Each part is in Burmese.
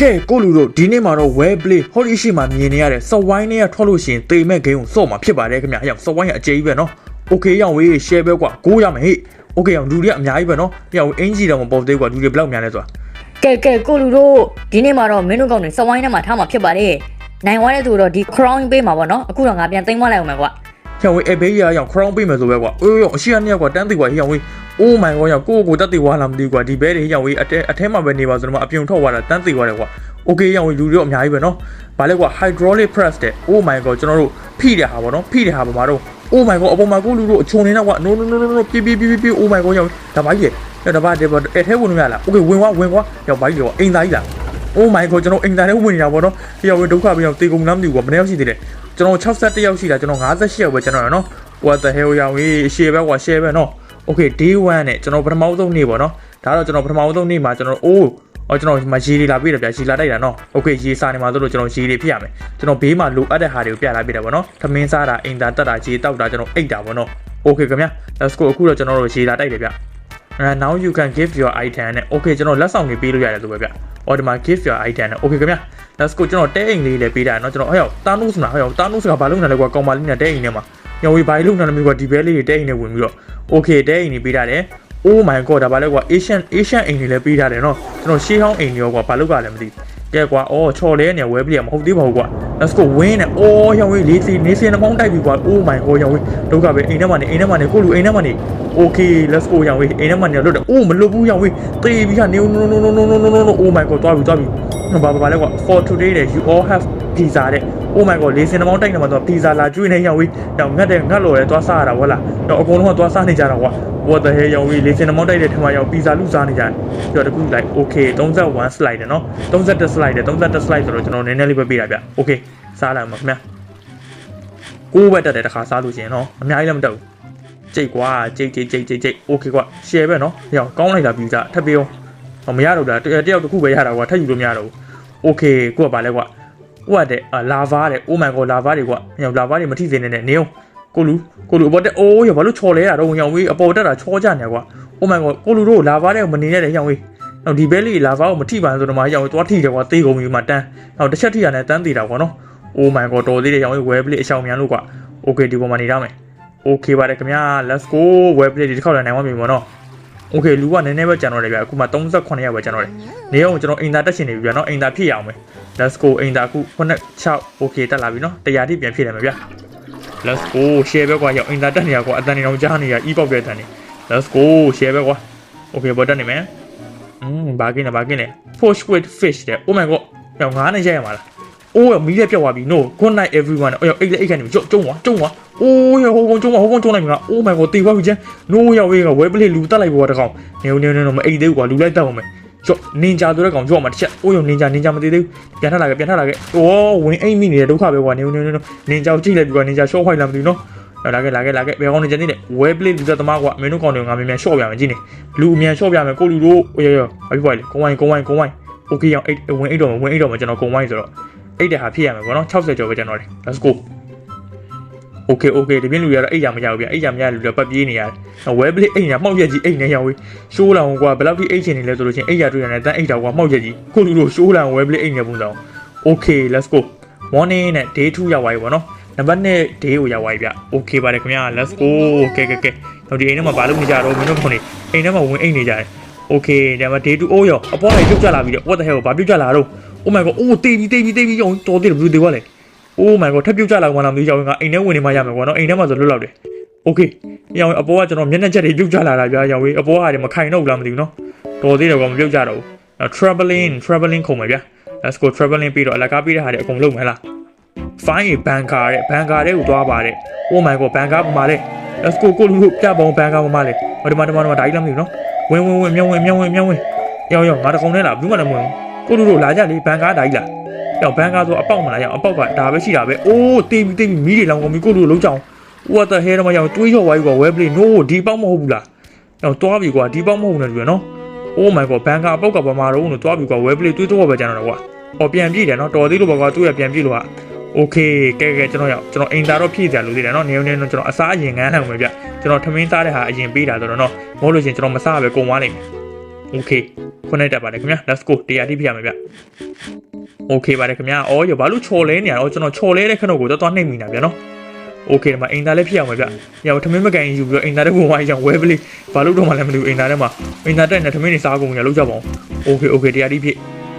ကဲကိုလူတို့ဒီနေ့မှာတော့ web play ဟောဒီရှိမှာမြင်နေရတဲ့ swine နဲ့ထွက်လို့ရှိရင်တေမဲ့ game ကိုစော့မှာဖြစ်ပါတယ်ခင်ဗျာအဲ့ swine ရဲ့အကျေကြီးပဲနော် okay ရောင်ဝေး share ပဲကွာကိုးရမယ်ဟေ့ okay ရောင်လူတွေကအများကြီးပဲနော်ရောင်အင်ဂျီတော့မပေါ်သေးကွာလူတွေဘယ်လောက်များလဲဆိုတာကဲကဲကိုလူတို့ဒီနေ့မှာတော့မင်းတို့ကောင်တွေစဝိုင်းထဲမှာထားမှာဖြစ်ပါတယ်နိုင်သွားတဲ့သူတော့ဒီ crown ပေးမှာပေါ့နော်အခုတော့ငါပြန်သိမ်းသွားလိုက်အောင်မယ်ကွာရောင်ဝေးအဘေးရရောင် crown ပေးမယ်ဆိုပဲကွာအေးရောင်အရှိအနှစ်ကွာတန်းသိကွာရောင်ဝေး oh my god ရောင်ကိုကိုကိုတက်သေးွားလာမသိကွာဒီဘဲတွေရောင်ဝေးအတဲအထဲမှာပဲနေပါဆိုတော့အပြုံထုတ်သွားတာတန်းသိသွားတယ်ကွာ okay ရောင်ဝေးလူတွေအများကြီးပဲနော်ဗာလဲကွာ hydraulic press တဲ့ oh my god ကျွန်တော်တို့ဖိတဲ့ဟာပေါ့နော်ဖိတဲ့ဟာပါမှာတော့ oh my god အပေါ်မှာကိုလူတို့အချုံနေတော့ကွာ no no no no ပြပြပြပြ oh my god ရောင်ဒါပါကြီးလေဒါပါဒီဘာအဲထဲဝင်လို့ရလား okay ဝင်သွားဝင်သွားရောင်ပါကြီးရောအိမ်သားကြီးလား oh my god ကျွန်တော်အိမ်သားထဲဝင်နေတာပေါ့နော်ဒီရောင်ဒုက္ခပြီးတော့တေကုန်လမ်းမသိဘူးကွာမနေ့ရောက်ရှိသေးတယ်ကျွန်တော်61ရောက်ရှိတာကျွန်တော်58ရောက်ပဲကျွန်တော်ရနော် what the hell ရောင်ကြီး share ပဲကွာ share ပဲနော် okay day 1နဲ့ကျွန်တော်ပထမဆုံးနေ့ပေါ့နော်ဒါတော့ကျွန်တော်ပထမဆုံးနေ့မှာကျွန်တော် oh အော်ကျွန်တော်ဒီမှာရေတွေလာပြည့်တယ်ဗျာရေလာတိုက်တာနော်โอเคရေစာနေမှာဆိုလို့ကျွန်တော်ရေတွေဖြစ်ရမယ်ကျွန်တော်ဘေးမှာလိုအပ်တဲ့ဟာတွေကိုပြလာပြတယ်ဗောနော်သမင်းစားတာအိမ်သာတက်တာရေတောက်တာကျွန်တော်အိတ်တာဗောနော်โอเคခင်ဗျာ let's go အခုတော့ကျွန်တော်တို့ရေလာတိုက်တယ်ဗျအဲ now you can give your item နဲ့ okay ကျွန်တော်လက်ဆောင်တွေပေးလို့ရတယ်ဆိုပဲဗျအော်ဒီမှာ give your item နဲ့ okay ခင်ဗျာ let's go ကျွန်တော်တဲအိမ်လေးလည်းပေးတာနော်ကျွန်တော်ဟဲ့ရောက်တာနုဆိုတာဟဲ့ရောက်တာနုဆိုတာဘာလုပ်နေလဲကွာကောင်မလေးနဲ့တဲအိမ်ထဲမှာ ညဝေးဘာလို့လုပ်နေလဲကွာဒီဘဲလေးတွေတဲအိမ်ထဲဝင်ပြီးတော့ okay တဲအိမ်တွေပေးတာတယ် oh my god ဒါပါလဲကွာ asian asian အိမ်တွေလည်းပေးထားတယ်နော်ကျွန်တော်ရှေးဟောင်းအိမ်တွေရောကွာဘာလို့ကလည်းမသိကဲကွာအော်ချော်လဲနေဝဲပလီကမဟုတ်သေးပါဘူးကွာ let's go win နဲ့အော်ရောင်ဝေးလေးစီနေစင်နှမောင်းတိုက်ပြီကွာ oh my god ရောင်ဝေးဒုက္ခပဲအိမ်ထဲမှာနေအိမ်ထဲမှာနေကိုလူအိမ်ထဲမှာနေ okay let's go ရောင်ဝေးအိမ်ထဲမှာနေလွတ်တယ် oh မလွတ်ဘူးရောင်ဝေးတေးပြီးခါနေ no no no no no no no oh my god သွားပြီသွားပြီဘာဘာလဲကွာ for today တဲ့ you all have pizza တဲ့ oh my god လေးစင်နှမောင်းတိုက်နေမှာတော့ pizza လာကျွေးနေရောင်ဝေးတော့ငတ်တယ်ငတ်လို့လဲသွားစားရတာဟုတ်လားတော့အကုန်လုံးကသွားစားနေကြတာကွာ what the hell ရောင်ဝေးလေးစင်နှမောင်းတိုက်တဲ့ထမရောင် pizza လူစားနေကြတယ်ပြီးတော့တကူလိုက် okay 31 slide တယ်နော်31 slide တယ်31 slide ဆိုတော့ကျွန်တော်နည်းနည်းလေးပဲပေးတာဗျ okay စားလိုက်မှာခင်ဗျာကိုးဘက်တက်တယ်တခါစားလို့ရှင်နော်အများကြီးလည်းမတက်ဘူးကြိတ်ကွာကြိတ်ကြိတ်ကြိတ်ကြိတ်ကြိတ် okay ကွာ share ပဲနော်ဟောကောင်းလိုက်တာပြီးကြထပ်ပေးအောင်ဟောမရတော့တာတယောက်တစ်ခုပဲရတာကွာထပ်ယူလို့မရတော့ဘူး okay ကိုကပါလဲကွာ ဟိုကတဲ့လာဗာတဲ့ oh my god လာဗာတွေကွာဟောလာဗာတွေမထိစေနဲ့နဲ့နေအောင်ကိုလူကိုလူအပေါ်တက်အိုးရဘာလို့ချော်လဲတာတော့ဟောင်ဝေးအပေါ်တက်တာချောကြနေကွာ oh my god ကိုလူတို့လာဗာတဲ့မနေနဲ့တဲ့ဟောင်ဝေးနောက်ဒီဘဲလေးလာဗာကိုမထိပါဆိုတော့မှဟောင်ဝေးသွားထိတယ်ကွာတေးကုန်ပြီမှတန်းနောက်တစ်ချက်ထိရတယ်တန်းသေးတာကွာနော် oh my god တော်သေးတယ်ဟောင်ဝေး web play အရှောင်မြန်လို့ကွာ okay ဒီပေါ်မှာနေရမယ် okay ပါတယ်ခင်ဗျာ let's go web play ဒီတစ်ခေါက်လည်းနိုင်သွားပြီပေါ့နော် okay လူကနည်းနည်းပဲကြံတော့တယ်ဗျအခုမှ38ရက်ပဲကြံတော့တယ်နေအောင်ကျွန်တော်အိမ်သာတက်ရှင်နေပြီဗျနော်အိမ်သာဖြစ်ရအောင်မယ် let's go အိမ်သာအခု96 okay တက်လာပြီနော်တရားတိပြန်ဖြစ်တယ်မယ်ဗျ let's go share ပဲကွာရောက်အိမ်သာတက်နေရကွာအတန်နေတော့ကြားနေရ e ပေါက်တဲ့အတန်နေ let's go share ပဲကွာ okay ဘောတက်နေမယ်อืมဘာကင်းလဲဘာကင်းလဲ push with fish တဲ့ oh my god ရောက်ငါးနဲ့ရိုက်ရမှာလား အိုးရမီးလည်းပြောက်သွားပြီ no good night everyone အော်အိတ်လည်းအိတ်ကနေကျုံကျုံသွားကျုံသွားအိုးရဟိုကောင်ကျုံသွားဟိုကောင်ကျုံလိုက်ပြီက oh my god တေသွားပြီချမ်း no ရောက်ဝေးကဝဲပလေးလူတက်လိုက်ပေါ်တကောင်နေနေနေနေမအိတ်သေးဘူးကွာလူလိုက်တက်အောင်မယ်ကျော့နင်ဂျာဆိုတဲ့ကောင်ကျော့မှာတစ်ချက်အိုးရနင်ဂျာနင်ဂျာမသေးသေးဘူးပြန်ထလာခဲ့ပြန်ထလာခဲ့အိုးဝင်အိတ်မိနေတဲ့ဒုက္ခပဲကွာနေနေနေနင်ဂျာကိုကြည့်လိုက်ပြီကွာနင်ဂျာရှော့ဖိုက်လာမသိဘူးနော်လာခဲ့လာခဲ့လာခဲ့ဘယ်ကောင်နေချင်နေလဲဝဲပလေးလူသက်သမားကွာမင်းတို့ကောင်တွေငါမြန်မြန်ရှော့ပြမယ်ကြည့်နေလူအမြန်ရှော့ပြမယ်ကိုလူတို့အေးရရဘာဖြစ်ပါလဲကုန်းဝိုင်းကုန်းဝိုင်းကုန်းဝိုင်းโอเคအောင်အိတ်ဝင်အိတ်တော့ဝင်အိတ်တော့ကျွန်တော်ကုန်းဝိုင်းဆိုတော့ အိတ်တဲ့ဟာဖြစ်ရမယ်ပေါ့နော်60ကျော်ပဲကျွန်တော်လေ let's go okay okay ဒီပြင်းလူရတော့အိတ်ရမရဘူးဗျအိတ်ရမရလူတော့ပတ်ပြေးနေရတယ် web play အိတ်ညာမှောက်ရက်ကြီးအိတ်နေရောက်ဝေးရှိုးလောင်ကွာဘယ်လောက်ထိအိတ်ချင်နေလဲဆိုလို့ချင်းအိတ်ရတွေ့ရတယ်တန်းအိတ်တာကွာမှောက်ရက်ကြီးကိုလူတို့ရှိုးလောင် web play အိတ်နေပုံဆောင် okay let's go morning နဲ့ day 2ရောက်သွားပြီပေါ့နော်နံပါတ်1 day ကိုရောက်သွားပြီဗျ okay ပါတယ်ခင်ဗျာ let's go ကဲကဲကဲတော့ဒီအိမ်ထဲမှာဘာလုပ်နေကြတော့မင်းတို့ခေါင်းနေအိမ်ထဲမှာဝင်အိတ်နေကြတယ် okay ဒါမှ day 2အိုးရောအပေါ်လိုက်ပြုတ်ကြလာပြီတော့ what the hell ဘာပြုတ်ကြလာတော့ oh my god အိုးတေးပြီတေးပြီတေးပြီရောတော်သေးတယ်ဘယ်လိုတေးသွားလဲ oh my god ထပ်ပြုတ်ကြလာမှလားမသိကြဘူးငါအိမ်ထဲဝင်နေမှရမယ်ကွာနော်အိမ်ထဲမှာဆိုလွတ်လောက်တယ် okay ရောင်အပေါ်ကကျွန်တော်မျက်နှာချက်တွေပြုတ်ကြလာတာဗျာရောင်ဝေးအပေါ်ကတွေမခိုင်တော့ဘူးလားမသိဘူးနော်တော်သေးတယ်ကွာမပြုတ်ကြတော့ဘူး traveling traveling ခုံမယ်ဗျာ let's go traveling ပြီးတော့အလကားပြီးတဲ့ဟာတွေအကုန်လုံးမယ်လား fine ဘန်ကာတဲ့ဘန်ကာတဲ့ကိုသွားပါတယ် oh my god ဘန်ကာပါလေ let's go ကိုလူတို့ပြပုံဘန်ကာပါမလေဟိုဒီမှာဒီမှာဒီမှာဒါကြီးလားမသိဘူးနော်ဝင်ဝင်ဝင်မြောင်းဝင်မြောင်းဝင်မြောင်းဝင်ရောင်ရောင်ငါတကုံနဲ့လားဘူးမှလည်းမဝင် ကိုလူတို့လာကြလေဘန်ကာဒါကြီးလားရောက်ဘန်ကာဆိုအပေါက်မလားရောက်အပေါက်ကဒါပဲရှိတာပဲအိုးတေးပြီးတေးပြီးမီးတွေလောင်ကုန်ပြီကိုလူလုံးချောင်း what the hell မရောက်တွေးချော်သွားပြီကွာ web play no ဒီပေါက်မဟုတ်ဘူးလားရောက်သွားပြီကွာဒီပေါက်မဟုတ်နဲ့တူရနော် oh my god ဘန်ကာအပေါက်ကဘာမှတော့လို့သွားပြီကွာ web play တွေးတော့ပဲကျန်တော့ကွာအော်ပြန်ပြည့်တယ်နော်တော်သေးလို့ပါကွာသူ့ရပြန်ပြည့်လို့ဟာ okay ကဲကဲကျွန်တော်ရောက်ကျွန်တော်အိမ်သားတော့ဖြည့်ကြလို့သေးတယ်နော်နေနေကျွန်တော်အစားအရင်ငန်းနိုင်မယ်ဗျကျွန်တော်ထမင်းစားတဲ့ဟာအရင်ပေးတာဆိုတော့နော်မဟုတ်လို့ရှင်ကျွန်တော်မစားပဲကုန်သွားလိမ့်မယ် okay ခုနှစ်တက်ပါတယ်ခင်ဗျာ let's go တရားတိပြရမယ်ဗျ okay ပါတယ်ခင်ဗျာအော်ရဘာလို့ချော်လဲနေရတော့ကျွန်တော်ချော်လဲတဲ့ခဏကိုတော့သွားနှိမ့်မိနေတာဗျာနော် okay ဒီမှာအင်တာလည်းဖြစ်အောင်ပဲဗျ။ရောထမင်းမကန်ယူပြီးတော့အင်တာတက်ကိုဝိုင်းအောင်ဝဲပလေးဘာလို့တော့မှလည်းမသိဘူးအင်တာတက်မှာအင်တာတက်နဲ့ထမင်းနေစားကုန်ရလောက်ကြပါအောင်။ okay okay တရားတိဖြစ်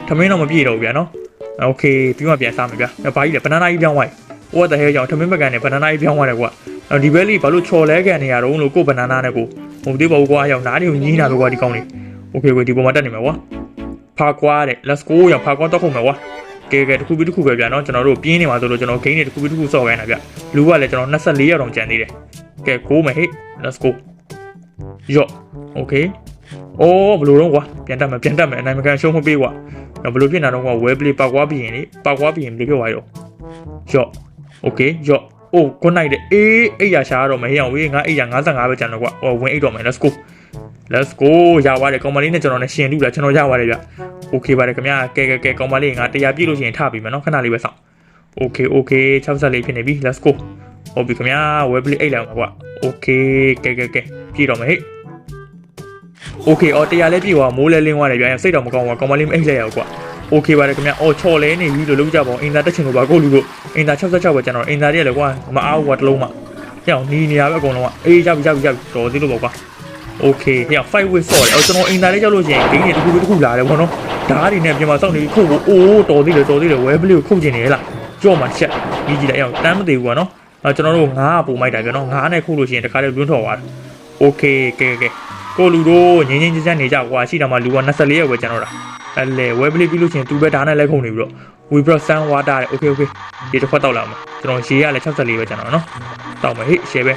ထမင်းတော့မပြည့်တော့ဘူးဗျာနော်။ okay ပြီးမှပြန်စားမယ်ဗျာ။ဘာကြီးလဲဘနာနာကြီးပြောင်းဝိုင်း။ what the hell ကြောင့်ထမင်းမကန်နဲ့ဘနာနာကြီးပြောင်းသွားတယ်ကွာ။ဒီဘဲလေးဘာလို့ချော်လဲကန်နေရတော့လို့ကိုဘနာနာနဲ့ကိုဟိုမသိပါဘူးကွာ။ရောက်နားတွေကိုညင်းတာပဲကွာဒီကောင်းလေး။ okay okay ဒီပေါ်မှာတက်နေမှာကွာ။ဖာကွာတဲ့ let's go ရောက်ဖာကွာတော့ခုံမယ်ကွာ။ကဲကဲတစ်ခုပြီးတစ်ခုပဲဗျာနော်ကျွန်တော်တို့ပြင်းနေမှာဆိုလို့ကျွန်တော်ဂိမ်းတွေတစ်ခုပြီးတစ်ခုစော့ခိုင်းတာဗျလူကလည်းကျွန်တော်24ရောက်တော့ကြံသေးတယ်ကဲကိုမယ်ဟေ့ let's go ယော့ okay အိုးဘယ်လိုတော့ကွာပြန်တက်မယ်ပြန်တက်မယ်အနိုင်မကန်ရှုံးမပေးကွာတော့ဘယ်လိုဖြစ်နေတော့ကွာ well play ပောက်ကွာပြီးရင်လေပောက်ကွာပြီးရင်ဘယ်လိုဖြစ်သွားရောယော့ okay ယော့အိုးကိုနိုင်တယ်အေးအိတ်ရရှာတော့မဟေ့အောင်ဝေးငါအိတ်ရ55ပဲကျန်တော့ကွာဟိုဝင်အိတ်တော့မယ် let's go let's go ရပါတယ်ကောင်မလေးနဲ့ကျွန်တော်နဲ့ရှင်လူလားကျွန်တော်ရပါတယ်ဗျ okay ပါတယ်ခင်ဗျာကဲကဲကဲကောင်မလေးငါတရားပြည့်လို့ရှိရင်ထပြီမယ်နော်ခဏလေးပဲစောင့် okay okay 60လေးဖြစ်နေပြီ let's go ဟုတ်ပြီခင်ဗျာ web play အိတ်လိုက်အောင်ပါကွာ okay ကဲကဲကဲပြည့်တော့မယ်ဟဲ့ okay အော်တရားလေးပြည့်သွားမိုးလဲလင်းသွားတယ်ဗျာစိတ်တော့မကောင်းဘူးကောင်မလေးမအိတ်လိုက်ရအောင်ကွာ okay ပါတယ်ခင်ဗျာအော်ချော်လဲနေပြီလို့လုပ်ကြပါဦးအင်တာတက်ချင်လို့ပါကိုလူတို့အင်တာ66ပဲကျွန်တော်အင်တာတွေကလည်းကွာမအားဘူးကွာတစ်လုံးမှကြောင်နီးနေရပဲအကုန်လုံးကအေးကြပြီကြပြီကြပြီတော်သေးလို့ပေါ့ကွာ okay ဟဲ့5 with ဆော့တယ်အော်ကျွန်တော်အင်တာလေးကြောက်လို့ရှိရင်ဂိမ်းတွေတစ်ခုပြီးတစ်ခုလာတယ်ပေါ့နော်ဓာတ်တွေနဲ့ပြင်မှာစောင့်နေပြီးခုတ်ဖို့အိုးတော်သေးတယ်တော်သေးတယ် web play ကိုခုတ်ကျင်နေရလားကြော့မှာချက်ကြီးကြည့်လိုက်အောင်တမ်းမသေးဘူးကွာနော်အဲကျွန်တော်တို့9ပုံမိုက်တာပြန်နော်9နဲ့ခုလို့ရှိရင်တခါတည်းလွန်းထော်သွားတယ် okay ကဲကဲကိုလူတို့ငင်းငင်းချမ်းချမ်းနေကြကွာရှိတာမှလူက24ရက်ပဲကျွန်တော်တာအဲ့လေ web play ပြီးလို့ရှိရင်သူပဲဓာတ်နဲ့လက်ခုံနေပြီးတော့ we brought sun water တဲ့ okay okay ဒီတစ်ခွက်တောက်လာမှာကျွန်တော်ရေကလည်း64ပဲကျွန်တော်နော်တောက်မယ်ဟေ့ share ပဲ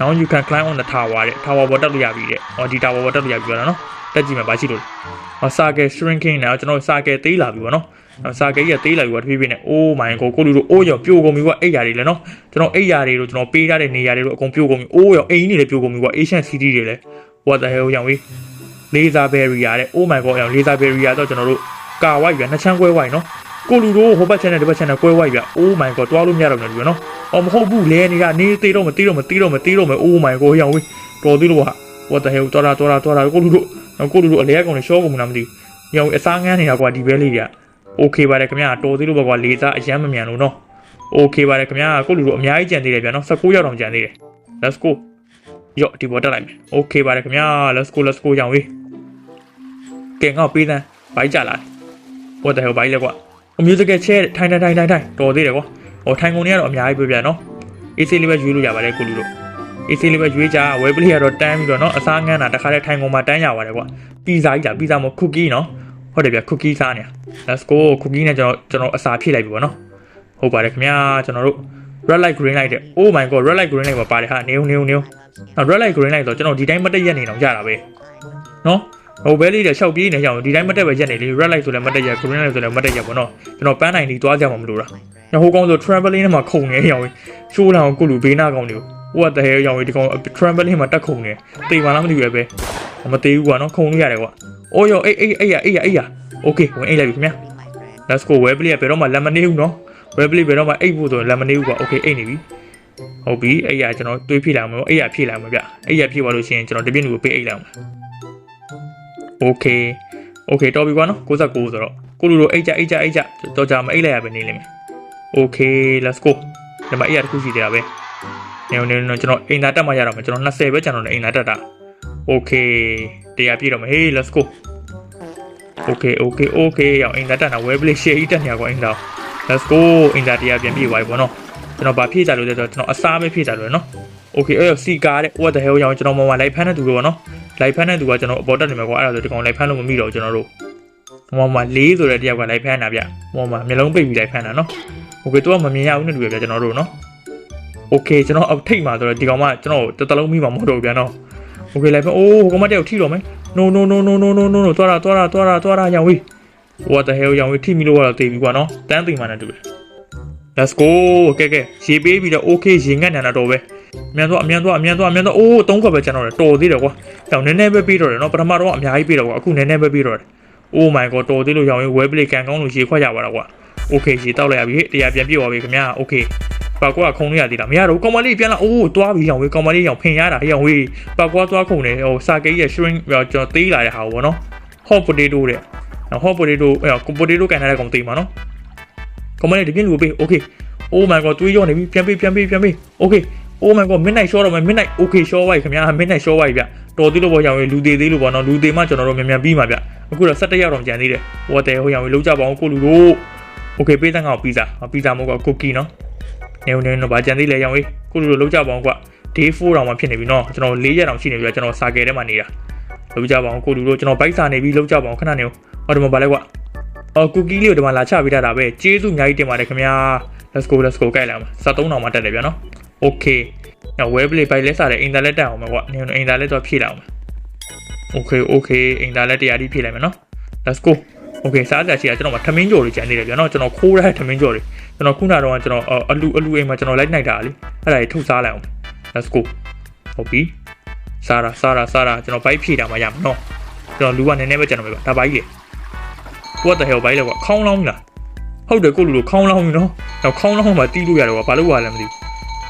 now you can climb on the tower တဲ့ tower ပေါ်တက်လို့ရပြီတဲ့။အော်ဒီ tower ပေါ်တက်လို့ရပြီပြောတာနော်။တက်ကြည့်မယ်ဘာရှိလို့လဲ။ဟော circle shrinking နဲ့ကျွန်တော် circle သေးလာပြီပေါ့နော်။နော် circle ကြီးကသေးလာပြီပေါ့တဖြည်းဖြည်းနဲ့ oh my god ကိုလူတို့အိုးရောပြိုကုန်ပြီကွာအိတ်ယာတွေလည်းနော်။ကျွန်တော်အိတ်ယာတွေတို့ကျွန်တော်ပေးထားတဲ့နေရာတွေတို့အကုန်ပြိုကုန်ပြီ။အိုးရောအိမ်ကြီးတွေလည်းပြိုကုန်ပြီကွာ Asian city တွေလည်း what the hell ရောင်ဝေး laser barrier တဲ့ oh my god ရောင် laser barrier တော့ကျွန်တော်တို့ကာဝိုက်ပြန်နှစ်ချမ်းကွဲဝိုက်နော်။ ကိုလူတို့ဟိုဘက်ချန်နဲ့ဒီဘက်ချန်နဲ့ကွဲဝိုက်ပြ oh my god တွားလို့မရတော့ဘူးလေနော်။အော်မဟုတ်ဘူးလဲနေတာနေသေးတော့မသေးတော့မသေးတော့မသေးတော့မ oh my god ရောင်ဝေးတော်သေးလို့ဟာ what the hell တော်တာတော်တာတော်တာကိုလူတို့ကိုလူတို့အလဲကောင်နဲ့ရှော့ကုန်မလားမသိဘူးညောင်အစားငန်းနေတာကွာဒီဘဲလေးတွေက okay ပါတယ်ခင်ဗျာတော်သေးလို့ပဲကွာလေစားအရမ်းမမြန်လို့နော် okay ပါတယ်ခင်ဗျာကိုလူတို့အများကြီးကြံသေးတယ်ဗျာနော်19ရောက်တော့ကြံသေးတယ် let's go ယော့ဒီပေါ်တက်လိုက်မယ် okay ပါတယ်ခင်ဗျာ let's go let's go ကြောင်ဝေးကဲငါ့ကိုပေးသန်းဘိုက်ကြလာ what the hell ဘိုက်လဲကွာ အမျိုးတကယ်ချဲထိုင်ထိုင်ထိုင်ထိုင်ထိုင်တော်သေးတယ်ကွာဟိုထိုင်ကုန်တွေကတော့အများကြီးပြပြနော် AC လေးပဲရွေးလို့ရပါတယ်ကိုလူတို့ AC လေးပဲရွေးကြဝဲပလေးကတော့တန်းပြီးတော့နော်အစားငန်းတာတခါတည်းထိုင်ကုန်မှာတန်းရပါတယ်ကွာပီဇာကြီးတာပီဇာမဟုတ် cookie နော်ဟုတ်တယ်ဗျ cookie စားနေ Let's go cookie နဲ့ကျွန်တော်ကျွန်တော်အစာဖြည့်လိုက်ပြီပေါ့နော်ဟုတ်ပါတယ်ခင်ဗျာကျွန်တော်တို့ red light green light တဲ့ oh my god red light green light ပါပါတယ်ဟာနေုံနေုံနေုံနော် red light green light ဆိုတော့ကျွန်တော်ဒီတိုင်းမတက်ရက်နေတော့ရတာပဲနော် ဟိုဘဲလေးတွေရှောက်ပြေးနေကြအောင်ဒီတိုင်းမတက်ပဲရက်နေလေ red light ဆိုလည်းမတက်ရက် green light ဆိုလည်းမတက်ရက်ပေါ့နော်ကျွန်တော်ပန်းနိုင်ဒီသွားကြမှာမလို့လားညဟိုကောင်ဆို traveling နဲ့မှာခုံနေရောင်ရှိုးလာအောင်ကိုလူဘေးနာကောင်တွေကို what the hell ရောင်ဒီကောင် traveling မှာတက်ခုံနေတေးပါလားမသိဘူးပဲမသေးဘူးကွာနော်ခုံလို့ရတယ်ကွာအိုးရောအေးအေးအေးရအေးရအေးရ okay ဝင်အိတ်လိုက်ပြီခင်ဗျာ let's go web play ကဘယ်တော့မှလက်မနေဘူးနော် web play ဘယ်တော့မှအိတ်ဖို့ဆိုလက်မနေဘူးကွာ okay အိတ်နေပြီဟုတ်ပြီအဲ့ရကျွန်တော်တွေးဖြည့်လိုက်အောင်အဲ့ရဖြည့်လိုက်အောင်ဗျအဲ့ရဖြည့်သွားလို့ရှိရင်ကျွန်တော်တပြည့်လူကိုပေးအိတ်လိုက်အောင် okay okay တော်ပြီကွာနော်69ဆိုတော့ကိုလူတို့အိတ်ကြအိတ်ကြအိတ်ကြတော့ကြမအိတ်လိုက်ရပဲနေလိမ့်မယ် okay let's go ဒီမှာအဲ့ရတစ်ခုရှိသေးတာပဲနေနေနေကျွန်တော်အိမ်သာတက်မှရတော့မယ်ကျွန်တော်20ပဲကျွန်တော်အိမ်သာတက်တာ okay တရားပြည့်တော့မယ် hey let's go okay okay okay ရောအိမ်သာတက်တာ web play share ကြီးတက်နေရကွာအိမ်သာ let's go အိမ်သာတရားပြန်ပြည့်သွားပြီပေါ့နော်ကျွန်တော်ဗာဖြည့်ကြလို့လဲဆိုတော့ကျွန်တော်အစားပဲဖြည့်ကြလို့နော် okay အဲ့စီကာတဲ့ what the hell ရောကျွန်တော်မမလိုက်ဖမ်းတဲ့သူတော့နော်လိုက်ဖမ်းတဲ့သူကကျွန်တော်အပေါ်တက်နေမှာကွာအဲ့ဒါဆိုဒီကောင်လိုက်ဖမ်းလို့မမိတော့ကျွန်တော်တို့မမလေးဆိုတဲ့တယောက်ကလိုက်ဖမ်းတာဗျမမမျိုးလုံးပိတ်ပြီးလိုက်ဖမ်းတာနော် okay သူကမမြင်ရဘူးနဲ့တူရဗျကျွန်တော်တို့နော် okay ကျွန်တော်အောက်ထိတ်မှာဆိုတော့ဒီကောင်မကျွန်တော်တတလုံးမိမှာမဟုတ်တော့ဘူးဗျာနော် okay လိုက်ဖမ်းအိုးဟိုကောင်မတယောက်ထိတော့မယ် no no no no no no no no သွားတာသွားတာသွားတာသွားတာရောင်ဝေး what the hell ရောင်ဝေးထိမိလို့ကတော့တေးပြီကွာနော်တန်းသိမှနဲ့တူတယ် let's go ကဲကဲရေပေးပြီးတော့ okay ရေငတ်နေတာတော့ပဲ အမြန်သွားအမြန်သွားအမြန်သွားအမြန်သွားအိုးသုံးခွက်ပဲကျွန်တော်တော်သေးတယ်ကွာတောင်နည်းနည်းပဲပြီးတော့တယ်နော်ပထမတော့အများကြီးပြီးတော့ကွာအခုနည်းနည်းပဲပြီးတော့တယ် oh my god တော်သေးလို့ရောင်ဝေး web play ကန်ကောင်းလို့ရေခွက်ရပါတော့ကွာ okay ရေတောက်လိုက်ရပြီဟဲ့တရားပြန်ပြည့်သွားပြီခင်ဗျာ okay ပါကွာခုံလို့ရသေးလားမရတော့ဘူးကောင်မလေးပြန်လာအိုးသွားပြီရောင်ဝေးကောင်မလေးရောင်ဖင်ရတာဟဲ့ရောင်ဝေးပါကွာသွားခုံနေဟိုစာကိတ်ရဲ့ shrink ကျွန်တော်သေးလာတဲ့ဟာဘောနော် hot potato တဲ့နော် hot potato အဲ့ potato ကန်ထားတဲ့ကောင်သိမှာနော်ကမလေးဒီပြင်လူပေး okay oh my god တွေးရောနေပြီပြန်ပေးပြန်ပေးပြန်ပေး okay oh my god midnight short တော့မယ် midnight okay short ပါခင်ဗျာ midnight short ပါဗျတော်သေးလို့ပေါ့ရောင်လူသေးသေးလို့ပေါ့နော်လူသေးမှကျွန်တော်တို့မြန်မြန်ပြီးမှာဗျအခုတော့17ရောက်တော့ကြံသေးတယ်ဟိုတဲ့ဟိုရောင်လုံးကြပါအောင်ကိုလူတို့ okay ပေးတဲ့ကောင်ပီဇာပီဇာမဟုတ်ကကိုကီနော်နေနေတော့ဗာကြံသေးလေရောင်လေးကိုလူတို့လုံးကြပါအောင်ကွာ day 4တောင်မှဖြစ်နေပြီနော်ကျွန်တော်၄ရက်တောင်ရှိနေပြီကျွန်တော်စာကယ်ထဲမှာနေတာလုံးကြပါအောင်ကိုလူတို့ကျွန်တော်ဘိုက်စာနေပြီလုံးကြပါအောင်ခဏနေဟောဒီမှာဗာလဲကွာအော်ကူကီလေးကိုဒီမှာလာချပေးထားတာပဲကျေးဇူးအများကြီးတင်ပါတယ်ခင်ဗျာ let's go let's go ကြိုက်လာမှာ73တောင်မှတက်တယ်ဗျာနော် okay နော် web play ဘိုက်လဲစားတယ်အင်တာလက်တက်အောင်မယ်ကွာနေအင်တာလက်တော့ဖြည့်လာအောင် okay okay အင်တာလက်တရားကြီးဖြည့်လိုက်မယ်နော် let's go okay စားကြချီကကျွန်တော်မထမင်းကြော်တွေကျန်နေတယ်ဗျာနော်ကျွန်တော်ခိုးတဲ့ထမင်းကြော်တွေကျွန်တော်ခုနကတော့ကျွန်တော်အလူအလူအိမ်မှာကျွန်တော်လိုက်နိုင်တာလေအဲ့ဒါကြီးထုတ်စားလိုက်အောင် let's go ဟုတ်ပြီစားတာစားတာစားတာကျွန်တော်ဘိုက်ဖြည့်တာမှရမှာနော်ကျွန်တော်လူကနည်းနည်းပဲကျွန်တော်ပဲဒါဘိုက်လေ what the hell ဘိုက်လေကွာခေါင်းလောင်းလားဟုတ်တယ်ကိုလူလိုခေါင်းလောင်းပြီနော်တော့ခေါင်းလောင်းမှတီးလို့ရတယ်ကွာဘာလို့ ਆ လဲမသိဘူး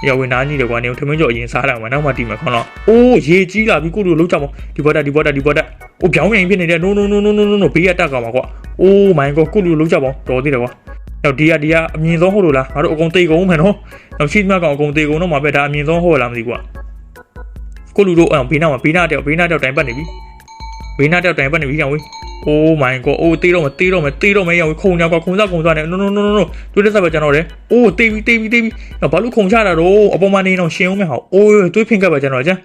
ရဝင်နာကြီးတယ်ကွာနေထမင်းကြော်အရင်စားတာမှနောက်မှတီးမှာခေါင်းလောင်းအိုးရေကြီးလာပြီကိုလူလုံးကြပါဒီဘောတာဒီဘောတာဒီဘောတာအိုးပြောင်းရင်ဖြစ်နေတယ် no no no no no no ဘေးရတက်ကောင်ပါကွာအိုးမိုင်းကောကိုလူလုံးကြပါတော်သေးတယ်ကွာတော့ဒီကဒီကအမြင်ဆုံးဟုတ်လို့လားငါတို့အကုန်သိကုန်မယ်နော်တော့ရှိသမျှကောင်အကုန်သိကုန်တော့မှာပဲဒါအမြင်ဆုံးဟုတ်လားမသိဘူးကွာကိုလူတို့အောင်ဘေးနားမှာဘေးနားတက်ဘေးနားတက်တိုင်ပတ်နေပြီ ဘေးနားတက်တိုင်ပတ်နေပြီကောင်ဝေး Oh my god အိုးတေးတော့မတေးတော့မတေးတော့မရောခုံကြကွာခုံစားခုံစားနေ no no no no no တွေးတဲ့စားပဲကျွန်တော်လေအိုးတေးပြီတေးပြီတေးပြီဘာလို့ခုံချတာတော့အပေါ်မှာနေတော့ရှင်းအောင်မဟောအိုးတွေးဖင်ကပ်ပဲကျွန်တော်ကျန်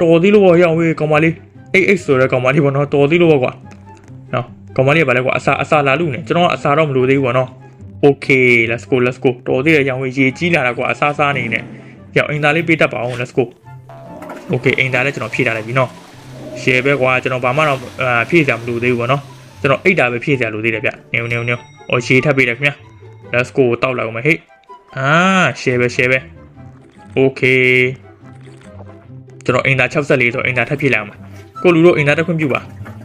တော်သေးလို့ရောင်ဝေးကောင်မလေး88ဆိုတဲ့ကောင်မလေးပေါ့နော်တော်သေးလို့ကွာနော်ကောင်မလေးကဘာလဲကွာအစာအစာလာလူနေကျွန်တော်ကအစာတော့မလိုသေးဘူးပေါ့နော် okay let's go let's go တော်သေးတယ်ရောင်ဝေးရေကြီးလာတာကွာအစာစားနေနေရောင်အင်သားလေးပေးတတ်ပါအောင် let's go okay အင်သားလေးကျွန်တော်ဖြည့်ထားလိုက်ပြီနော် share ပဲကွာကျွန်တော်ဘာမှတော့ဖြည့်စရာမလိုသေးဘူးပေါ့နော်ကျွန်တော်အိတ်တာပဲဖြည့်စရာလိုသေးတယ်ဗျနေနေနေအော် share ထပ်ပေးတယ်ခင်ဗျာ let's go တောက်လိုက်အောင်မဟေ့အာ share ပဲ share ပဲ okay ကျွန်တော်အင်တာ64ဆိုအင်တာထပ်ဖြည့်လိုက်အောင်ကိုလူတို့အင်တာတက်ခွင့်ပြုပါ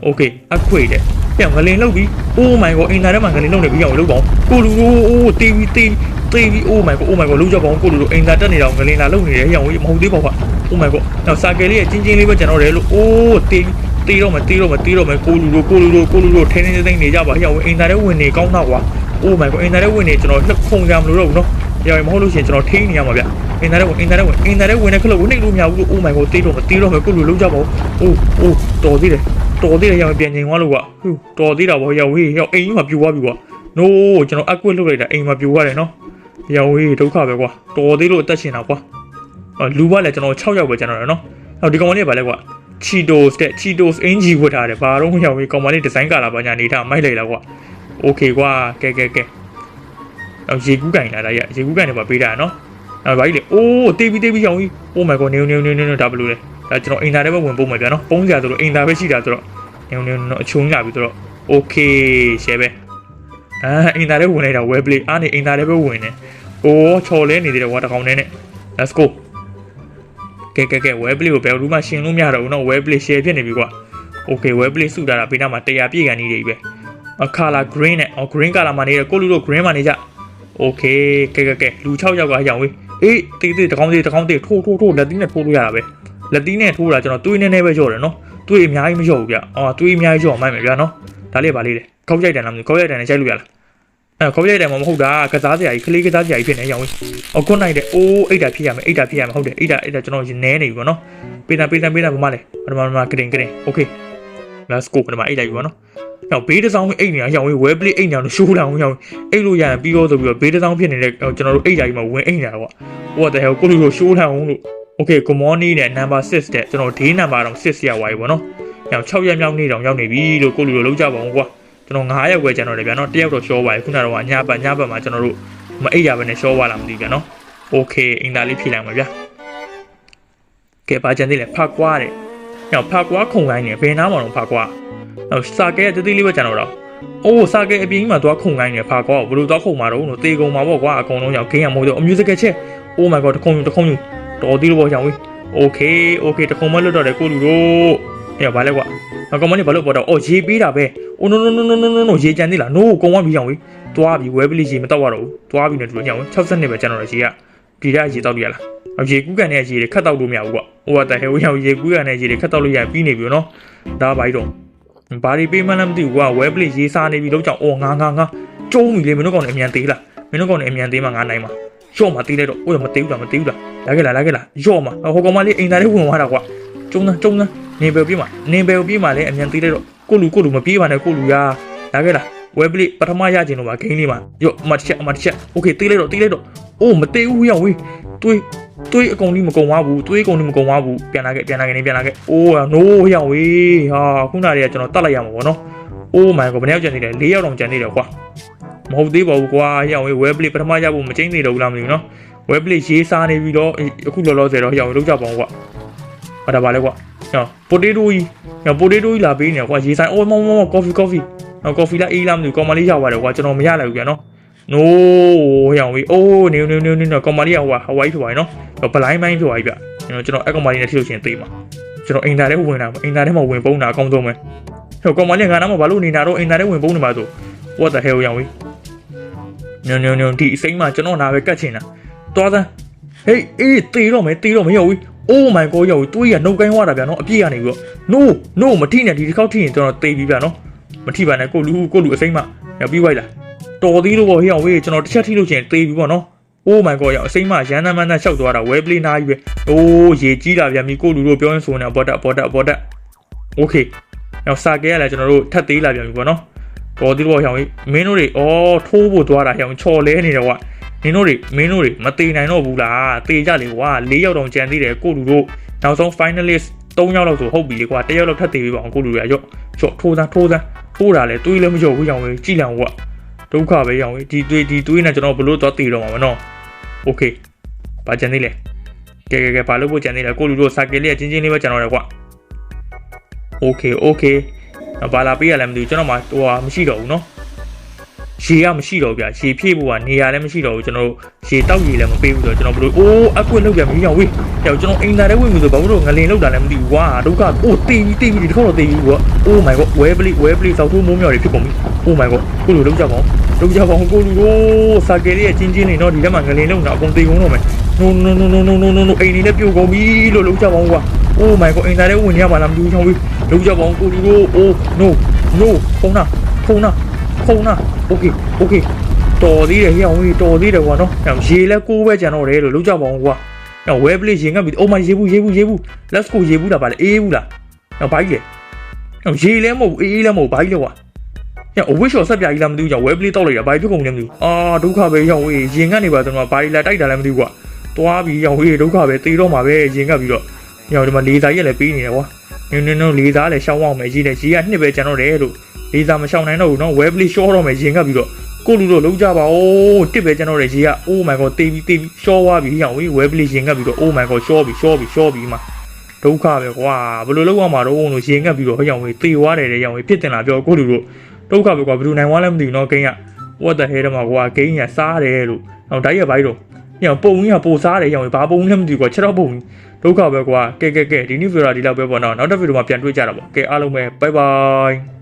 okay အခွေတဲ့ ပြန်ငလင်လောက်ပြီ oh my god အင်တာထဲမှာငလင်လောက်နေပြီအောင်လောက်ပါကိုလူတို့ oh တေးပြီတေးတေးပြီ oh my god oh my god လောက်ကြပါအောင်ကိုလူတို့အင်တာတက်နေတော့ငလင်လာလောက်နေတယ်ဟေ့အောင်မဟုတ်သေးပါကွာ oh my god တော့စာကယ်လေးရဲ့ချင်းချင်းလေးပဲကျွန်တော်တယ်လို့ oh တေးတေးတော့မတေးတော့မတေးတော့မကိုလူတို့ကိုလူတို့ကိုလူတို့ထင်းထင်းသိမ့်နေကြပါဟေ့အောင်အင်တာထဲဝင်နေကောင်းတော့ကွာ oh my god အင်တာထဲဝင်နေကျွန်တော်လှခုံကြမလို့တော့ဘူးနော်ဟေ့အောင်မဟုတ်လို့ရှိရင်ကျွန်တော်ထိန်းနေရမှာဗျအင်တာထဲဝင်အင်တာထဲဝင်အင်တာထဲဝင်တဲ့ခလုတ်ကိုနှိပ်လို့မရဘူးလို့ oh my god တေးတော့မတေးတော့မကိုလူလုံးကြပါဦး oh oh တော်သေးတယ် တော်သေးတယ်ရောင်ပြန်ချိန်သွားလို့ကွာဟူတော်သေးတာဗောရောင်ဝေးရောင်အိမ်ကြီးမှာပြိုသွားပြီကွာ no ကျွန်တော်အကွက်လုပ်လိုက်တာအိမ်မှာပြိုသွားတယ်နော်ရောင်ဝေးဒုက္ခပဲကွာတော်သေးလို့အသက်ရှင်တာကွာအော်လူကလည်းကျွန်တော်6ယောက်ပဲကျွန်တော်ရနော်အော်ဒီကောင်မလေးကဘာလဲကွာ Cheetos တဲ့ Cheetos အင်ဂျီဝတ်ထားတယ်ဘာတော့ရောင်ဝေးကောင်မလေးဒီဇိုင်းကာလာပါညာနေထားမိုက်လိုက်လားကွာ okay ကွာကဲကဲကဲအော်ရေကူးကင်လာတာရရေကူးကင်နေပါပေးတာနော်အော်ဘာကြီးလေအိုးတေးပြီးတေးပြီးရောင်ကြီး oh my god နေနေနေနေဒါဘလို့လဲ ဒါကျွန်တော်အိမ်သားထဲပဲဝင်ပုံးမယ်ဗျာနော်ပုံးစရာဆိုလို့အိမ်သားပဲရှိတာဆိုတော့နေနေနော်အချုံးလာပြီဆိုတော့ okay ရှယ်ပဲအာအိမ်သားထဲဝင်လိုက်တာ web play အားနေအိမ်သားထဲပဲဝင်နေအိုးချော်လဲနေသေးတယ်ကွာတကောင်နဲ့နဲ့ let's go ကဲကဲကဲ web play ကိုဘယ်လိုမှရှင်းလို့မရတော့ဘူးနော် web play share ဖြစ်နေပြီကွာ okay web play စုတာတာပေးနာမှာ100ပြည့်ကန်ကြီးတွေပဲအ color green နဲ့အော် green color မှာနေတယ်ကိုလူတို့ green မှာနေကြ okay ကဲကဲကဲလူ6ယောက်ကရောင်ဝေးအေးတေးတေးတကောင်တေးတကောင်တေးထိုးထိုးထိုးလက်သီးနဲ့ထိုးလို့ရတာပဲ လက်သီးနဲ့ထိုးတာကျွန်တော်တွေးနေနေပဲကြော့တယ်နော်တွေးအများကြီးမကြော့ဘူးဗျအော်တွေးအများကြီးကြော့မှိုက်မယ်ဗျာနော်ဒါလေးပါလေးလေခောက်ကြိုက်တယ်လားမသိဘူးခောက်ကြိုက်တယ်နဲ့ရိုက်လို့ရလားအဲခောက်ကြိုက်တယ်မှမဟုတ်တာကစားစရာကြီးကလေးကစားစရာကြီးဖြစ်နေရောင်ဝေးအော်ကွန်နိုင်တယ်အိုးအိတ်တာဖြစ်ရမယ်အိတ်တာဖြစ်ရမယ်ဟုတ်တယ်အိတ်တာအိတ်တာကျွန်တော်နဲနေပြီပေါ့နော်ပေးတာပေးတာပေးတာဘာမှလဲဘာမှမကရင်ကရင် okay let's go ဘာမှအိတ်လိုက်ပြီပေါ့နော်နောက်ဘေးတစ်စောင်းအိတ်နေတာရောင်ဝေး web play အိတ်နေတာလို့ရှိုးလာအောင်ရောင်အိတ်လို့ရရင်ပြီးတော့ဆိုပြီးတော့ဘေးတစ်စောင်းဖြစ်နေတဲ့ကျွန်တော်တို့အိတ်ဓာကြီးမှာဝင်အိတ်နေတာကွာ what the hell ကိုလူတို့ရှိုးလာအောင်လို့ okay good morning နဲ့ number 6တဲ့ကျွန်တော် day number တော့6ရပါပြီပေါ့နော်။နောက်6ရက်မြောက်နေ့တောင်ရောက်နေပြီလို့ကိုလူတို့လောက်ကြပါအောင်ကွာ။ကျွန်တော်9ရက်ပဲကျွန်တော်တယ်ဗျာနော်။တယောက်တော့ရှောပါပြီခုနကတော့ညဘက်ညဘက်မှာကျွန်တော်တို့မအိပ်ရဘဲနဲ့ရှောပါလာမသိဗျာနော်။ okay အင်တာလေးဖြည့်လိုက်မှာဗျာ။ကဲပါကြံသေးလေဖတ်ကွာတဲ့။နောက်ဖတ်ကွာခုံကိုင်းနေဘယ်နားမှာတော့ဖတ်ကွာ။နောက်စာကဲတတိလေးပဲကျွန်တော်တော့အိုးစာကဲအပြင်ကြီးမှာသွားခုံကိုင်းနေဖတ်ကွာဘယ်လိုသွားခုံမှာတော့လို့တေကုံမှာပေါ့ကွာအကုန်လုံးကြောင့်ဂိမ်းရမို့တော့အမျိုးစကချက် oh my god တခုံတခုံ တော်သေးလို့ပေါ့ကြောင်ဝေး okay okay တခုံမလွတ်တော့တယ်ကိုလူတို့အဲ့ဘာလဲကွာအကောင်မလေးဘာလို့ပေါ်တော့အော်ရေပေးတာပဲ oh no no no no no no no ရေကြံသေးလား no ကုံဝမ်းပြီးကြောင်ဝေးသွားပြီးဝဲပလီရေမတော့ရတော့ဘူးသွားပြီးနေတူလို့ကြောင်ဝေး60နှစ်ပဲကျွန်တော်တို့ရေကဒီရရေတောက်လို့ရလားရေကူးကန်တဲ့ရေတွေခတ်တောက်လို့မရဘူးကွာဟိုကတဟဲဝေးရောက်ရေကူးကန်တဲ့ရေတွေခတ်တောက်လို့ရပြီးနေပြီနော်ဒါပါပြီးတော့ဘာဒီပေးမှန်းလည်းမသိဘူးကွာ web play ရေးစားနေပြီလို့ကြောင့်အော်ငါငါငါကျုံးပြီလေမင်းတို့ကောင်လည်းအမြန်သေးလားမင်းတို့ကောင်လည်းအမြန်သေးမှငါနိုင်မှာရော့မှာသေးလိုက်တော့အိုးမသေးဘူးလားမသေးဘူးလား လာခဲ့လားလာခဲ့လားရော့မှာဟိုကောင်မလေးအိမ်သားလေးဝင်သွားတာကွာကျုံးသားကျုံးသားနေဘယ်ပြေးမှာနေဘယ်ပြေးမှာလဲအမြန်သေးလိုက်တော့ကိုလူကိုလူမပြေးပါနဲ့ကိုလူရာလာခဲ့လား web play ပထမရခြင်းတော့ဗာဂိမ်းလေးမှာရော့အမတစ်ချက်အမတစ်ချက် okay သေးလိုက်တော့သေးလိုက်တော့အိုးမသေးဘူးရောက်ဝေးတွေးတွေးအကုန်ကြီးမကုံသွားဘူးတွေးအကုန်ကြီးမကုံသွားဘူးပြန်လာခဲ့ပြန်လာခဲ့နေပြန်လာခဲ့အိုးနိုးရောက်ဝေးဟာခုနတည်းကကျွန်တော်တတ်လိုက်ရမှာပေါ့နော်အိုးမိုင်ကိုဘယ်နှစ်ယောက်ကျန်သေးလဲ၄ယောက်တောင်ကျန်သေးတယ်ကွာမဟုတ်သေးပါဘူးကွာရောက်ဝေး web play ပထမရဖို့မကျင်းသေးတော့ဘူးလားမသိဘူးနော် web play ရေးစားနေပြီးတော့အခုလောလောဆယ်တော့ရောက်လောက်ကြပါအောင်ကွာဟာဒါပါလဲကွာဟော potato ကြီးဟော potato ကြီးလာပေးနေကွာရေးဆိုင်အိုးမောမောမော coffee coffee ဟော coffee လာအေးလားမသိဘူးကောင်မလေးရောက်သွားတယ်ကွာကျွန်တော်မရလိုက်ဘူးပြန်နော် no ရောက်ဝေးအိုးနေနေနေနေကောင်မလေးရောက်ဟွာ Hawaii ဖြစ်သွားပြီနော်ဘလိုင်းမိုင်းဖြစ်သွားပြီဗျကျွန်တော်ကျွန်တော်အဲ့ကောင်မလေးနဲ့ထိလို့ရှိရင်သိမှာကျွန်တော်အိမ်သားထဲဝင်တာအိမ်သားထဲမှာဝင်ပုံးတာအကောင်းဆုံးပဲဟိုကောင်မလေးငါနားမှာဘာလို့နေတာတော့အိမ်သားထဲဝင်ပုံးနေမှာဆို what the hell ရောင်ဝေးညွန်းညွန်းညွန်းဒီအစိမ်းမှာကျွန်တော်နာပဲကတ်ချင်တာ သွားသမ်းဟေးအေးတေတော့မယ်တေတော့မရောဝေး oh my god ရောဝေးတွေးရနှုတ်ကိုင်းသွားတာဗျာနော်အပြည့်ကနေပြီးတော့ no no မထိနဲ့ဒီတစ်ခေါက်ထိရင်ကျွန်တော်တေပြီဗျာနော်မထိပါနဲ့ကိုလူကိုလူအစိမ်းမရောက်ပြီးဝိုက်လာတော်သေးလို့ပေါ့ဟေးရောင်ဝေးကျွန်တော်တစ်ချက်ထိလို့ချင်တေပြီပေါ့နော် oh my god ရောအစိမ်းမရန်နမ်းမန်းနဲ့ရှောက်သွားတာ well play နားကြီးပဲအိုးရေကြီးလာဗျာမိကိုလူတို့ပြောရင်ဆိုနေဘောတက်ဘောတက်ဘောတက် okay နောက်စာကဲကလည်းကျွန်တော်တို့ထပ်သေးလာပြန်ပြီပေါ့နော်တော်သေးတော့ဟောင်းကြီးမင်းတို့တွေဩထိုးဖို့သွားတာဟောင်းချော်လဲနေတယ်ကွာ မင်းတို့တွေမင်းတို့တွေမသေးနိုင်တော့ဘူးလားသေကြလေကွာ၄ယောက်တောင်ကြံသေးတယ်ကိုလူတို့နောက်ဆုံး finalist 3ယောက်လောက်ဆိုဟုတ်ပြီလေကွာတစ်ယောက်လောက်ထပ်သေးပြီပေါ့ကိုလူတွေကရော့ရော့ထိုးသားထိုးသားထိုးတာလေတွေးလည်းမကြောက်ဘူးဟောင်းကြီးကြည်လံကွာဒုက္ခပဲဟောင်းကြီးဒီတွေးဒီတွေးနဲ့ကျွန်တော်ဘလို့တော့တည်တော့မှာမနော် okay ဘာကြံသေးလဲကဲကဲကဲဘာလို့ဖို့ကြံသေးလဲကိုလူတို့စာကဲလေးကချင်းချင်းလေးပဲကြံတော့တယ်ကွာ okay okay ဘာလာပေးရလဲမသိဘူးကျွန်တော်မှဟိုဟာမရှိတော့ဘူးเนาะ ရေကမရှိတော့ဘူးဗျရေဖြည့်ဖို့ကနေရာလည်းမရှိတော့ဘူးကျွန်တော်တို့ရေတောက်ရေလည်းမပေးဘူးဆိုတော့ကျွန်တော်ဘလို့အိုးအကွက်လောက်ပြန်ပြီးရောဝေးကြောက်ကျွန်တော်အိမ်သားထဲဝင်ပြီဆိုဘာလို့ငလင်လောက်တာလည်းမသိဘူးကွာဒုက္ခအိုးတေးပြီးတေးပြီးဒီတစ်ခေါက်တော့တေးပြီးကွာ oh my god ဝဲပလီဝဲပလီစောက်ထိုးမိုးမြော်တွေဖြစ်ကုန်ပြီ oh my god ကိုလူလောက်ကြပါအောင်လောက်ကြပါအောင်ကိုလူတို့စာကယ်လေးရဲ့ချင်းချင်းနေတော့ဒီထဲမှာငလင်လောက်တာအကုန်တေးကုန်တော့မယ် no no no no no no no no အိမ်လေးလည်းပြုတ်ကုန်ပြီလို့လောက်ကြပါအောင်ကွာ oh my god အိမ်သားထဲဝင်ရပါလားမသိဘူးချောင်းဝေးလောက်ကြပါအောင်ကိုလူတို့ oh no no ဖုန်းနာဖုန်းနာ ဖုန်းနာ okay okay တော်သေးတယ်ဟေ့အောင်ဝေးတော်သေးတယ်ကွာနော်။ရေလဲကိုးပဲကြံတော့တယ်လို့လောက်ကြပါအောင်ကွာ။နောက် web play ရင်ကပ်ပြီး oh my ရေဘူးရေဘူးရေဘူး let's go ရေဘူးလားဗါလေအေးဘူးလား။နောက်ဘာကြီးလဲ။နောက်ရေလဲမဟုတ်ဘူးအေးလဲမဟုတ်ဘူးဘာကြီးလဲကွာ။ညအဝိရှော်ဆက်ပြကြီးလားမသိဘူးကြောင့် web play တောက်လိုက်တာဘာဖြစ်ကုန်လဲမသိဘူး။အာဒုက္ခပဲရောက်ဝေးရင်ကနေပါကျွန်တော်ဘာကြီးလာတိုက်တာလည်းမသိဘူးကွာ။သွားပြီးရောက်ဝေးဒုက္ခပဲတေးတော့မှာပဲရင်ကပ်ပြီးတော့ညောင်ဒီမှာလေးစားရက်လည်းပေးနေတယ်ကွာ။နင်းနင်းနင်းလေးစားလည်းရှောင်းအောင်မယ်ရေးတယ်ရေးကနှစ်ပဲကျန်တော့တယ်လို့ လေးစားမရှောင်းနိုင်တော့ဘူးနော် web play ရှော့တော့မယ်ရင်ကပ်ပြီးတော့ကိုလူတို့လုံးကြပါဦးတစ်ပဲကျွန်တော်ရဲ့ရေက oh my god တေးပြီးတေးပြီးရှော့သွားပြီဟောင်ဝေး web play ရင်ကပ်ပြီးတော့ oh my god ရှော့ပြီရှော့ပြီရှော့ပြီမှာဒုက္ခပဲကွာဘယ်လိုလုပ်ရမှာတော့လို့ရင်ကပ်ပြီးတော့ဟောင်ဝေးတေးသွားတယ်တဲ့ဟောင်ဝေးဖြစ်တင်လာပြောကိုလူတို့ဒုက္ခပဲကွာဘယ်သူနိုင်ဝါလဲမသိဘူးနော်ဂိမ်းက what the hell တော့မှာကွာဂိမ်းကစားတယ်လို့ဟောင်တိုက်ရပိုင်းတော့ညောင်ပုံကြီးကပိုစားတယ်ဟောင်ဝေးဘာပုံလဲမသိဘူးကွာချက်တော့ပုံဒုက္ခပဲကွာကဲကဲကဲဒီနေ့ဗီဒီယိုဒီလောက်ပဲပေါ့နော်နောက်တစ်ဗီဒီယိုမှာပြန်တွေ့ကြတာပေါ့ကဲအားလုံးပဲ bye bye